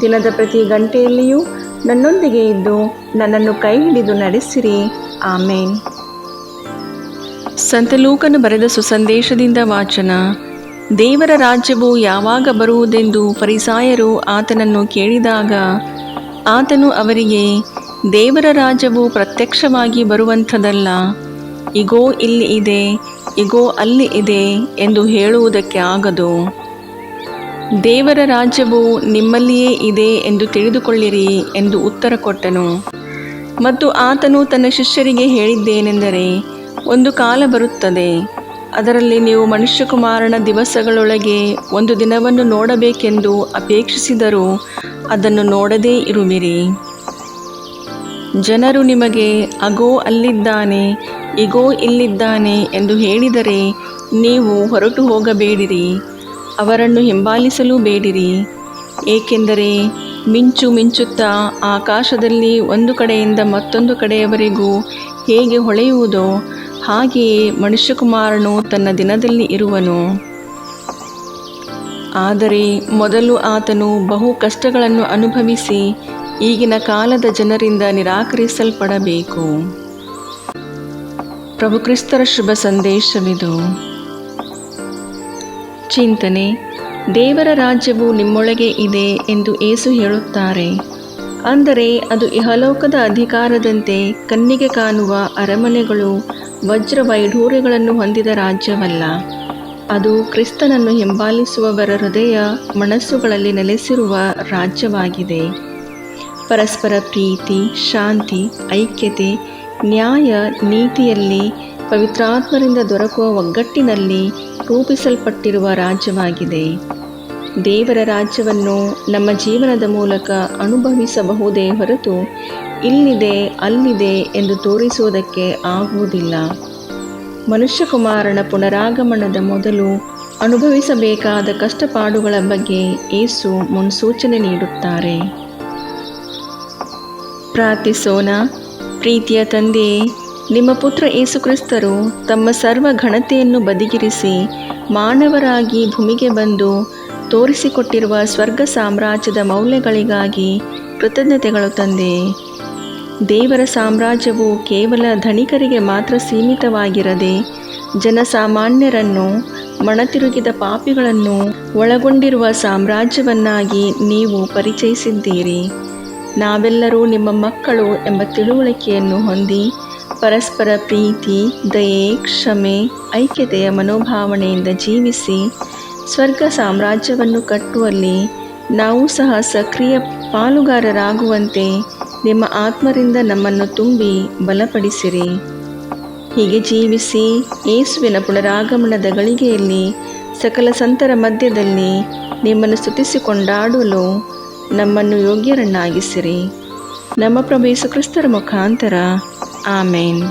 ದಿನದ ಪ್ರತಿ ಗಂಟೆಯಲ್ಲಿಯೂ ನನ್ನೊಂದಿಗೆ ಇದ್ದು ನನ್ನನ್ನು ಕೈ ಹಿಡಿದು ನಡೆಸಿರಿ. ಆಮೇನ್. ಸಂತ ಲೂಕನು ಬರೆದ ಸುಸಂದೇಶದಿಂದ ವಾಚನ. ದೇವರ ರಾಜ್ಯವು ಯಾವಾಗ ಬರುವುದೆಂದು ಪರಿಸಾಯರು ಆತನನ್ನು ಕೇಳಿದಾಗ, ಆತನು ಅವರಿಗೆ, ದೇವರ ರಾಜ್ಯವು ಪ್ರತ್ಯಕ್ಷವಾಗಿ ಬರುವಂಥದಲ್ಲ. ಇಗೋ, ಇಲ್ಲಿ ಇದೆ, ಇಗೋ, ಅಲ್ಲಿ ಇದೆ ಎಂದು ಹೇಳುವುದಕ್ಕೆ ಆಗದು. ದೇವರ ರಾಜ್ಯವು ನಿಮ್ಮಲ್ಲಿಯೇ ಇದೆ ಎಂದು ತಿಳಿದುಕೊಳ್ಳಿರಿ ಎಂದು ಉತ್ತರ ಕೊಟ್ಟನು. ಮತ್ತು ಆತನು ತನ್ನ ಶಿಷ್ಯರಿಗೆ ಹೇಳಿದ್ದೇನೆಂದರೆ, ಒಂದು ಕಾಲ ಬರುತ್ತದೆ. ಅದರಲ್ಲಿ ನೀವು ಮನುಷ್ಯಕುಮಾರನ ದಿವಸಗಳೊಳಗೆ ಒಂದು ದಿನವನ್ನು ನೋಡಬೇಕೆಂದು ಅಪೇಕ್ಷಿಸಿದರೂ ಅದನ್ನು ನೋಡದೇ ಇರುವಿರಿ. ಜನರು ನಿಮಗೆ, ಅಗೋ, ಅಲ್ಲಿದ್ದಾನೆ, ಇಗೋ, ಇಲ್ಲಿದ್ದಾನೆ ಎಂದು ಹೇಳಿದರೆ ನೀವು ಹೊರಟು ಹೋಗಬೇಡಿರಿ ಅವರನ್ನು ಹಿಂಬಾಲಿಸಲೂ ಬೇಡಿರಿ. ಏಕೆಂದರೆ ಮಿಂಚು ಮಿಂಚುತ್ತಾ ಆಕಾಶದಲ್ಲಿ ಒಂದು ಕಡೆಯಿಂದ ಮತ್ತೊಂದು ಕಡೆಯವರೆಗೂ ಹೇಗೆ ಹೊಳೆಯುವುದೋ ಹಾಗೆಯೇ ಮನುಷ್ಯಕುಮಾರನು ತನ್ನ ದಿನದಲ್ಲಿ ಇರುವನು. ಆದರೆ ಮೊದಲು ಆತನು ಬಹು ಕಷ್ಟಗಳನ್ನು ಅನುಭವಿಸಿ ಈಗಿನ ಕಾಲದ ಜನರಿಂದ ನಿರಾಕರಿಸಲ್ಪಡಬೇಕು. ಪ್ರಭು ಕ್ರಿಸ್ತರ ಶುಭ ಸಂದೇಶವಿದು. ಚಿಂತನೆ, ದೇವರ ರಾಜ್ಯವು ನಿಮ್ಮೊಳಗೆ ಇದೆ ಎಂದು ಏಸು ಹೇಳುತ್ತಾರೆ. ಅಂದರೆ ಅದು ಇಹಲೋಕದ ಅಧಿಕಾರದಂತೆ ಕಣ್ಣಿಗೆ ಕಾಣುವ ಅರಮನೆಗಳು ವಜ್ರ ವೈಢೂರ್ಯಗಳನ್ನು ಹೊಂದಿದ ರಾಜ್ಯವಲ್ಲ. ಅದು ಕ್ರಿಸ್ತನನ್ನು ಹಿಂಬಾಲಿಸುವವರ ಹೃದಯ ಮನಸ್ಸುಗಳಲ್ಲಿ ನೆಲೆಸಿರುವ ರಾಜ್ಯವಾಗಿದೆ. ಪರಸ್ಪರ ಪ್ರೀತಿ, ಶಾಂತಿ, ಐಕ್ಯತೆ, ನ್ಯಾಯ, ನೀತಿಯಲ್ಲಿ ಪವಿತ್ರಾತ್ಮರಿಂದ ದೊರಕುವ ಒಗ್ಗಟ್ಟಿನಲ್ಲಿ ರೂಪಿಸಲ್ಪಟ್ಟಿರುವ ರಾಜ್ಯವಾಗಿದೆ. ದೇವರ ರಾಜ್ಯವನ್ನು ನಮ್ಮ ಜೀವನದ ಮೂಲಕ ಅನುಭವಿಸಬಹುದೇ ಹೊರತು ಇಲ್ಲಿದೆ, ಅಲ್ಲಿದೆ ಎಂದು ತೋರಿಸುವುದಕ್ಕೆ ಆಗುವುದಿಲ್ಲ. ಮನುಷ್ಯಕುಮಾರನ ಪುನರಾಗಮನದ ಮೊದಲು ಅನುಭವಿಸಬೇಕಾದ ಕಷ್ಟಪಾಡುಗಳ ಬಗ್ಗೆ ಏಸು ಮುನ್ಸೂಚನೆ ನೀಡುತ್ತಾರೆ. ಪ್ರಾರ್ಥಿಸೋಣ. ಪ್ರೀತಿಯ ತಂದೆಯೇ ನಿಮ್ಮ ಪುತ್ರ ಯೇಸುಕ್ರಿಸ್ತರು ತಮ್ಮ ಸರ್ವ ಘನತೆಯನ್ನು ಬದಿಗಿರಿಸಿ ಮಾನವರಾಗಿ ಭೂಮಿಗೆ ಬಂದು ತೋರಿಸಿಕೊಟ್ಟಿರುವ ಸ್ವರ್ಗ ಸಾಮ್ರಾಜ್ಯದ ಮೌಲ್ಯಗಳಿಗಾಗಿ ಕೃತಜ್ಞತೆಗಳು ತಂದೆ. ದೇವರ ಸಾಮ್ರಾಜ್ಯವು ಕೇವಲ ಧನಿಕರಿಗೆ ಮಾತ್ರ ಸೀಮಿತವಾಗಿರದೆ ಜನಸಾಮಾನ್ಯರನ್ನು ಮಣತಿರುಗಿದ ಪಾಪಿಗಳನ್ನು ಒಳಗೊಂಡಿರುವ ಸಾಮ್ರಾಜ್ಯವನ್ನಾಗಿ ನೀವು ಪರಿಚಯಿಸಿದ್ದೀರಿ. ನಾವೆಲ್ಲರೂ ನಿಮ್ಮ ಮಕ್ಕಳು ಎಂಬ ತಿಳುವಳಿಕೆಯನ್ನು ಹೊಂದಿ ಪರಸ್ಪರ ಪ್ರೀತಿ, ದಯೆ, ಕ್ಷಮೆ, ಐಕ್ಯತೆಯ ಮನೋಭಾವನೆಯಿಂದ ಜೀವಿಸಿ ಸ್ವರ್ಗ ಸಾಮ್ರಾಜ್ಯವನ್ನು ಕಟ್ಟುವಲ್ಲಿ ನಾವು ಸಹ ಸಕ್ರಿಯ ಪಾಲುಗಾರರಾಗುವಂತೆ ನಿಮ್ಮ ಆತ್ಮರಿಂದ ನಮ್ಮನ್ನು ತುಂಬಿ ಬಲಪಡಿಸಿರಿ. ಹೀಗೆ ಜೀವಿಸಿ ಏಸುವಿನ ಪುನರಾಗಮನದ ಗಳಿಗೆಯಲ್ಲಿ, ಸಕಲ ಸಂತರ ಮಧ್ಯದಲ್ಲಿ ನಿಮ್ಮನ್ನು ಸ್ತುತಿಸಿಕೊಂಡಾಡಲು ನಮ್ಮನ್ನು ಯೋಗ್ಯರನ್ನಾಗಿಸಿರಿ. ನಮ್ಮ ಪ್ರಭು ಯೇಸು ಕ್ರಿಸ್ತರ ಮುಖಾಂತರ ಆಮೇನ್